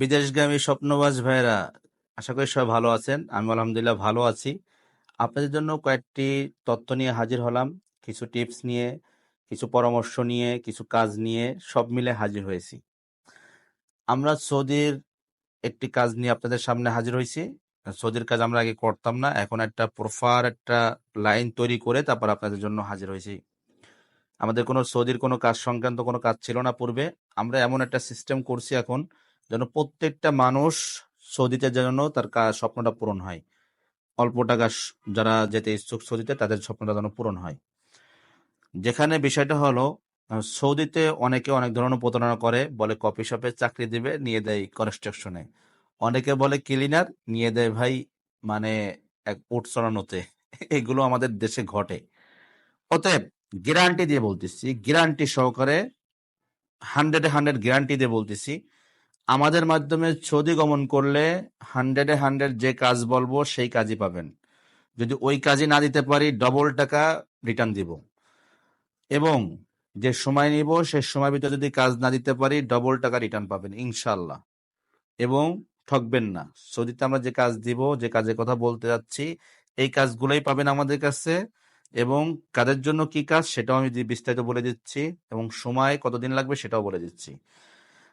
বিদেশগামী স্বপ্নবাজ ভাইরা আশা করি সবাই ভালো আছেন। আমি আলহামদুলিল্লাহ ভালো আছি। আপনাদের জন্য কয়েকটি তথ্য নিয়ে হাজির হলাম, কিছু টিপস নিয়ে, কিছু পরামর্শ নিয়ে, কিছু কাজ নিয়ে, সব মিলে হাজির হয়েছি। আমরা সৌদির একটি কাজ নিয়ে আপনাদের সামনে হাজির হয়েছি। সৌদির কাজ আমরা আগে করতাম না, এখন একটা প্রফার, একটা লাইন তৈরি করে তারপর আপনাদের জন্য হাজির হয়েছি। আমাদের কোনো সৌদির কোনো কাজ সংক্রান্ত কোনো কাজ ছিল না পূর্বে। আমরা এমন একটা সিস্টেম করছি এখন যেন প্রত্যেকটা মানুষ সৌদিতে যেন তার স্বপ্নটা পূরণ হয়। অল্প টাকা যারা যেতে ইচ্ছুক সৌদিতে, তাদের স্বপ্নটা যেন পূরণ হয়। যেখানে বিষয়টা হলো সৌদিতে অনেকে অনেক ধরনের প্রতারণা করে, বলে কফি শপে চাকরি দিবে, নিয়ে দেয় কনস্ট্রাকশনে অনেকে বলে ক্লিনার নিয়ে দেয় ভাই মানে এক উট চড়ানোতে এগুলো আমাদের দেশে ঘটে। অতএব গ্যারান্টি দিয়ে বলতেছি গ্যারান্টি সহকারে হান্ড্রেডে হান্ড্রেড গ্যারান্টি দিয়ে বলতেছি আমাদের মাধ্যমে সৌদি গমন করলে হান্ড্রেডে হান্ড্রেড যে কাজ বলব, সেই কাজই পাবেন। যদি ওই কাজই না দিতে পারি ডবল টাকা রিটার্ন দিব। এবং যে সময় নিব, সে সময় ভিতরে যদি কাজ না দিতে পারি ডবল টাকা রিটার্ন পাবেন ইনশাল্লাহ এবং ঠকবেন না। সৌদিতে আমরা যে কাজ দিব, যে কাজের কথা বলতে যাচ্ছি, এই কাজগুলোই পাবেন আমাদের কাছে। এবং কাজের জন্য কি কাজ, সেটাও আমি বিস্তারিত বলে দিচ্ছি। এবং সময় কতদিন লাগবে, সেটাও বলে দিচ্ছি।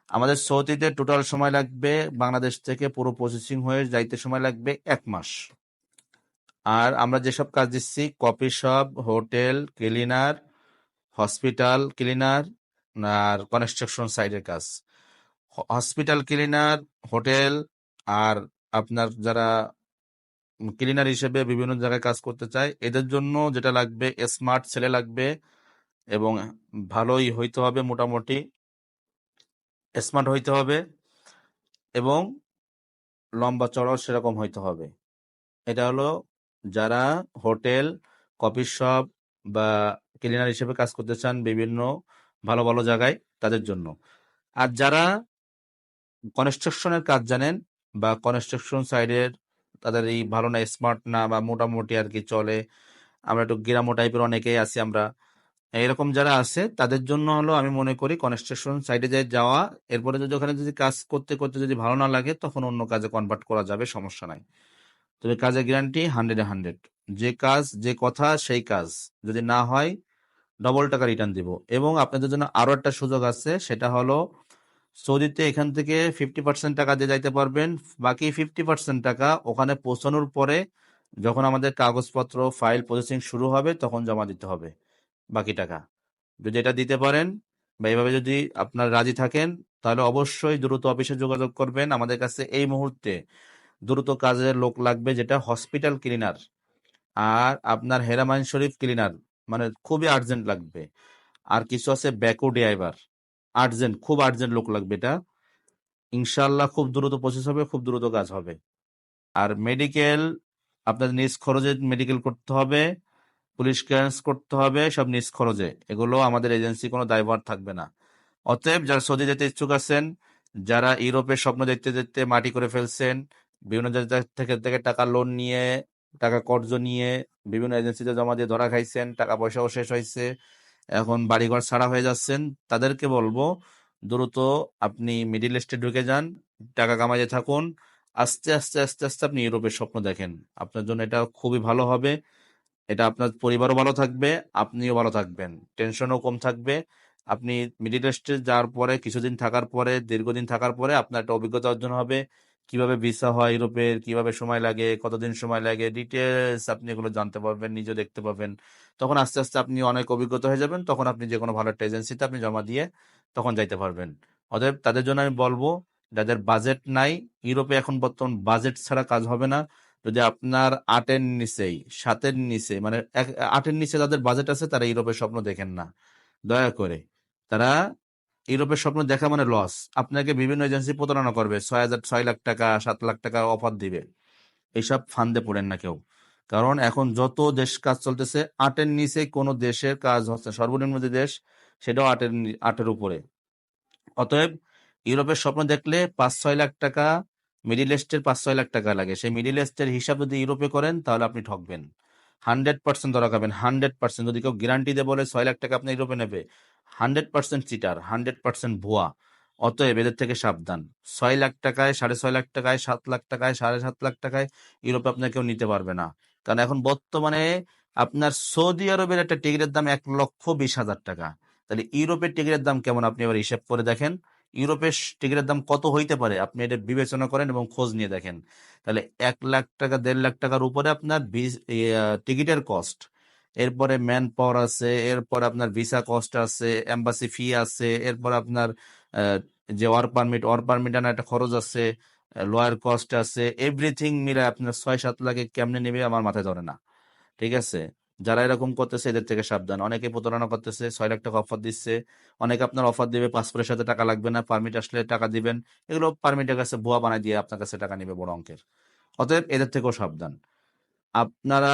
আমাদের সৌদিতে টোটাল সময় লাগবে বাংলাদেশ থেকে পুরো প্রসেসিং হয়ে যাইতে সময় লাগবে এক মাস। আর আমরা যেসব কাজ দিচ্ছি, coffee shop, hotel, cleaner, hospital cleaner, আর কনস্ট্রাকশন সাইডের কাজ। হসপিটাল ক্লিনার, হোটেল, আর আপনার যারা ক্লিনার হিসেবে বিভিন্ন জায়গায় কাজ করতে চায়, এদের জন্য যেটা লাগবে স্মার্ট ছেলে লাগবে এবং ভালোই হইতে হবে মোটামুটি। স্মার্ট হইতে হবে এবং লম্বা চড়াও সেরকম হইতে হবে। এটা হলো যারা হোটেল, কফি শপ বা ক্লিনার হিসেবে কাজ করতে চান বিভিন্ন ভালো ভালো জায়গায় তাদের জন্য। আর যারা কনস্ট্রাকশনের কাজ জানেন বা কনস্ট্রাকশন সাইডের তাদের এই ভালো না স্মার্ট না বা মোটামুটি আর কি চলে, আমরা একটু গ্রামো টাইপের অনেকেই আছি আমরা। এরকম যারা আছে, তাদের জন্য হলো আমি মনে করি কনস্ট্রাকশন সাইডে যাই যাওয়া, এরপরে যদি ওখানে যদি কাজ করতে করতে যদি ভালো না লাগে, তখন অন্য কাজে কনভার্ট করা যাবে, সমস্যা নাই। তবে কাজের গ্যারান্টি হান্ড্রেডে হান্ড্রেড যে কাজ, যে কথা, সেই কাজ। যদি না হয় ডবল টাকা রিটার্ন দিব। এবং আপনাদের জন্য আরও একটা সুযোগ আছে, সেটা হলো সৌদিতে এখান থেকে ফিফটি পার্সেন্ট টাকা দিয়ে যাইতে পারবেন। বাকি ফিফটি পার্সেন্ট টাকা ওখানে পৌঁছানোর পরে যখন আমাদের কাগজপত্র ফাইল প্রসেসিং শুরু হবে, তখন জমা দিতে হবে। বাকি টাকা। যদি এটা দিতে পারেন বা এভাবে যদি আপনার রাজি থাকেন, তাহলে অবশ্যই দ্রুত অফিসে যোগাযোগ করবেন। আমাদের কাছে এই মুহূর্তে দ্রুত কাজের লোক লাগবে, যেটা হসপিটাল ক্লিনার আর আপনার হেরামাইন শরীফ ক্লিনার। মানে খুবই আর্জেন্ট লাগবে। আর কিছু আছে ব্যাকো ড্রাইভার। আর্জেন্ট, খুব আর্জেন্ট লোক লাগবে এটা। ইনশাল্লাহ খুব দ্রুত প্রসেস হবে, খুব দ্রুত কাজ হবে। আর মেডিকেল আপনার নিজ খরচে মেডিকেল করতে হবে। পুলিশ ক্লিয়ারেন্স করতে হবে, সব নিজ খরচে। এগুলো আমাদের এজেন্সি কোনো দায়ভার থাকবে না। অতএব যারা সৌদি যেতে ইচ্ছুক আছেন, যারা ইউরোপের স্বপ্ন দেখতে দেখতে মাটি করে ফেলছেন, বিভিন্ন থেকে থেকে টাকা লোন নিয়ে, টাকা কর্জ নিয়ে বিভিন্ন এজেন্সিতে জমা দিয়ে ধরা খাইছেন, টাকা পয়সাও শেষ হয়েছে এখন বাড়িঘর ছাড়া হয়ে যাচ্ছেন, তাদেরকে বলব, দ্রুত আপনি মিডিল ইস্টে ঢুকে যান, টাকা কামাইতে থাকুন, আস্তে আস্তে আস্তে আস্তে আপনি ইউরোপের স্বপ্ন দেখেন। আপনার জন্য এটা খুবই ভালো হবে। এটা আপনার পরিবারও ভালো থাকবে, আপনিও ভালো থাকবেন। টেনশনও কম থাকবে। আপনি মিডিল ইস্টে যাওয়ার পরে, কিছুদিন থাকার পরে, দীর্ঘদিন থাকার পরে আপনার একটা অভিজ্ঞতা অর্জন হবে। কীভাবে ভিসা হয় ইউরোপের, কীভাবে সময় লাগে, কতদিন সময় লাগে ডিটেলস আপনি এগুলো জানতে পারবেন নিজে দেখতে পাবেন তখন আস্তে আস্তে আপনি অনেক অভিজ্ঞতা হয়ে যাবেন, তখন আপনি যে কোনো ভালো একটা এজেন্সিতে আপনি জমা দিয়ে তখন যাইতে পারবেন। অতএব তাদের জন্য আমি বলব, যাদের বাজেট নাই, ইউরোপে এখন বর্তমান বাজেট ছাড়া কাজ হবে না। যদি আপনার আটের নিচেই, সাতের নিচে মানে আটের নিচে যাদের বাজেট আছে তারা ইউরোপের স্বপ্ন দেখেন না। দয়া করে। তারা ইউরোপের স্বপ্ন দেখা মানে লস আপনাকে বিভিন্ন এজেন্সি প্রতারণা করবে। ছয় হাজার, ছয় লাখ টাকা, সাত লাখ টাকা অফার দিবে। এইসব ফান্দে পড়েন না কেউ। কারণ এখন যত দেশ কাজ চলতেছে, আটের নিচে কোনো দেশের কাজ হচ্ছে সর্বনিম্ন যে দেশ, সেটাও আটের আটের উপরে। অতএব ইউরোপের স্বপ্ন দেখলে পাঁচ, ছয় লাখ টাকা মিডিল ইস্টের পাঁচ ছয় লাখ টাকা লাগে। সেই মিডিল ইস্টের হিসাব যদি ইউরোপে করেন, তাহলে আপনি ঠকবেন। হান্ড্রেড পার্সেন্ট ধরা খাবেন। হান্ড্রেড পার্সেন্ট যদি কেউ গ্যারান্টি দিয়ে বলে ছয় লাখ টাকা আপনি ইউরোপে নেবে, hundred percent cheater hundred percent ভুয়া। অতএব এদের থেকে সাবধান। ছয় লাখ টাকায়, সাড়ে ছয় লাখ টাকায়, সাত লাখ টাকায়, সাড়ে সাত লাখ টাকায় ইউরোপে আপনার কেউ নিতে পারবে না। কারণ এখন বর্তমানে আপনার সৌদি আরবের একটা টিকিটের দাম এক লক্ষ বিশ হাজার টাকা। তাহলে ইউরোপের টিকিটের দাম কেমন? আপনি এবার হিসাব করে দেখেন। ইউরোপের টিকিটের দাম কত হইতে পারে? আপনি এটা বিবেচনা করেন এবং খোঁজ নিয়ে দেখেন। তাহলে এক লাখ টাকা, দেড় লাখ টাকার উপরে আপনার টিকিটের কস্ট এরপরে ম্যান পাওয়ার আছে, এরপর আপনার ভিসা কস্ট আছে এম্বাসি ফি আছে, এরপর আপনার যে ওয়ার পারমিট ওয়ার পারমিট আনার একটা খরচ আছে লয়ার কস্ট আছে এভরিথিং মিলে আপনার ছয় সাত লাখে কেমনে নেবে আমার মাথায় ধরে না। ঠিক আছে? যারা এরকম করতেছে, এদের থেকে সাবধান। অনেকে প্রতারণা করতেছে, ছয় লাখ টাকা অফার দিচ্ছে। অনেকে আপনার অফার দিবে পাসপোর্টের সাথে টাকা লাগবে না পারমিট আসলে টাকা দিবেন। এগুলো পারমিটের কাছে ভুয়া বানাই দিয়ে আপনার কাছে টাকা নেবে বড় অঙ্কের। অতএব এদের থেকেও সাবধান। আপনারা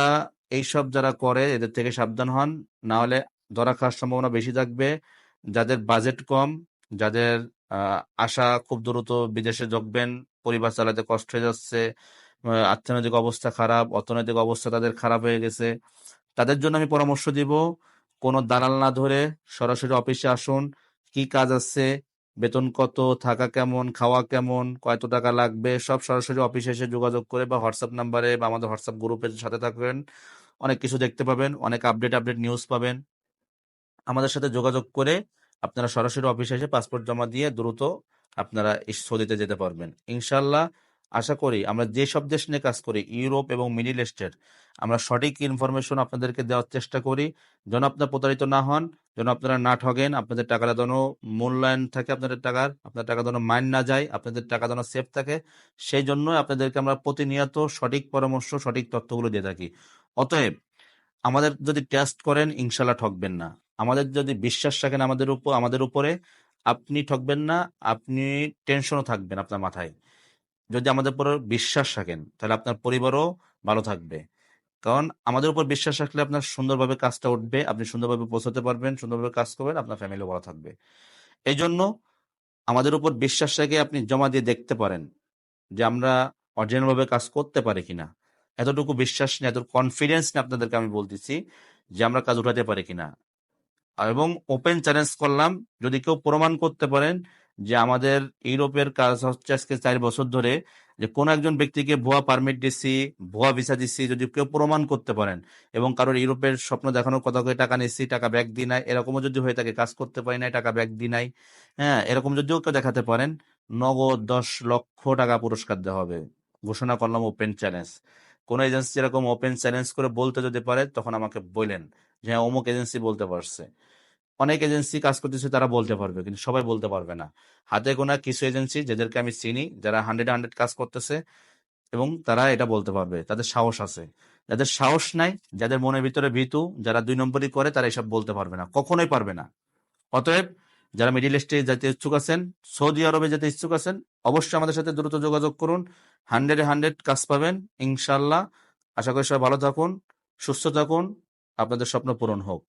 এইসব যারা করে, এদের থেকে সাবধান হন। না হলে ধরা খাওয়ার সম্ভাবনা বেশি থাকবে। যাদের বাজেট কম, যাদের আশা খুব দ্রুত বিদেশে যোগবেন, পরিবার চালাতে কষ্ট হয়ে যাচ্ছে অর্থনৈতিক অবস্থা খারাপ, অর্থনৈতিক অবস্থা তাদের খারাপ হয়ে গেছে তাদের জন্য আমি পরামর্শ দিব, কোনো দালাল না ধরে সরাসরি অফিসে আসুন, কি কাজ আছে, বেতন কত, থাকা কেমন, খাওয়া কেমন, কত টাকা লাগবে, সব সরাসরি অফিসে এসে যোগাযোগ করে বা হোয়াটসঅ্যাপ নাম্বারে বা আমাদের হোয়াটসঅ্যাপ গ্রুপের সাথে থাকবেন। অনেক কিছু দেখতে পাবেন, অনেক আপডেট আপডেট নিউজ পাবেন। আমাদের সাথে যোগাযোগ করে আপনারা সরাসরি অফিসে এসে পাসপোর্ট জমা দিয়ে দ্রুত আপনারা সৌদিতে যেতে পারবেন। ইনশাল্লাহ আশা করি আমরা যে সব দেশ নিয়ে কাজ করি, ইউরোপ এবং মিডিল ইস্টের, আমরা সঠিক ইনফরমেশন আপনাদেরকে দেওয়ার চেষ্টা করি। যেন আপনার প্রতারিত না হন যেন আপনারা না ঠগেন আপনাদের টাকাটা যেন মূল্যায়ন থাকে আপনাদের টাকার আপনার টাকা যেন মাইন না যায়, আপনাদের টাকা যেন সেফ থাকে, সেই জন্য আপনাদেরকে আমরা প্রতিনিয়ত সঠিক পরামর্শ, সঠিক তথ্যগুলো দিয়ে থাকি। অতএব আমাদের যদি টেস্ট করেন ইনশাল্লাহ ঠকবেন না। আমাদের যদি বিশ্বাস রাখেন আমাদের উপর আমাদের উপরে, আপনি ঠকবেন না, আপনি টেনশনও থাকবেন আপনার মাথায়। যদি আমাদের উপর বিশ্বাস রাখেন, তাহলে আপনার পরিবারও ভালো থাকবে। কারণ আমাদের উপর বিশ্বাস রাখলে আপনার সুন্দরভাবে কাজটা উঠবে, আপনি সুন্দরভাবে পৌঁছাতে পারবেন, সুন্দরভাবে কাজ করবেন, আপনার ফ্যামিলিও ভালো থাকবে। এই জন্য আমাদের উপর বিশ্বাস রেখে আপনি জমা দিয়ে দেখতে পারেন যে আমরা অরিজিনাল ভাবে কাজ করতে পারি কিনা। এতটুকু বিশ্বাস নিয়ে, এত কনফিডেন্স নিয়ে আপনাদেরকে আমি বলতেছি যে আমরা কাজ উঠাতে পারি কিনা। এবং ওপেন চ্যালেঞ্জ করলাম, যদি কেউ প্রমাণ করতে পারেন যে আমাদের ইউরোপের কাজ হচ্ছে আজকে চার বছর ধরে যে কোন একজন ব্যক্তিকে ভুয়া পারমিট দিচ্ছি, ভুয়া ভিসা দিচ্ছি যদি কেউ প্রমাণ করতে পারেন এবং কারোর ইউরোপের স্বপ্ন দেখানোর কথা করে টাকা নিচ্ছি, টাকা ব্যাগ দিই নাই, এরকমও যদি হয়ে থাকে কাজ করতে পারি নাই, টাকা ব্যাগ দিই নাই হ্যাঁ এরকম যদিও কেউ দেখাতে পারেন, নগদ দশ লক্ষ টাকা পুরস্কার দেওয়া হবে। ঘোষণা করলাম ওপেন চ্যালেঞ্জ কোন এজেন্সি এরকম ওপেন চ্যালেঞ্জ করে বলতে যদি পারে তখন আমাকে বললেন যে হ্যাঁ অমুক এজেন্সি বলতে পারছে। অনেক এজেন্সি কাজ করতেছে, তারা বলতে পারবে, কিন্তু সবাই বলতে পারবে না। হাতে গোনা কিছু এজেন্সি যাদেরকে আমি চিনি, যারা হান্ড্রেড হান্ড্রেড কাজ করতেছে, এবং তারা এটা বলতে পারবে, তাদের সাহস আছে। যাদের সাহস নাই, যাদের মনের ভিতরে ভীতু, যারা দুই নম্বরই করে, তারা এসব বলতে পারবে না, কখনোই পারবে না। অতএব, যারা মিডিল ইস্টে যেতে ইচ্ছুক আছেন, সৌদি আরবে যেতে ইচ্ছুক আছেন, অবশ্যই আমাদের সাথে দ্রুত যোগাযোগ করুন হান্ড্রেডে হান্ড্রেড কাজ পাবেন ইনশাল্লাহ আশা করি সবাই ভালো থাকুন, সুস্থ থাকুন, আপনাদের স্বপ্ন পূরণ হোক।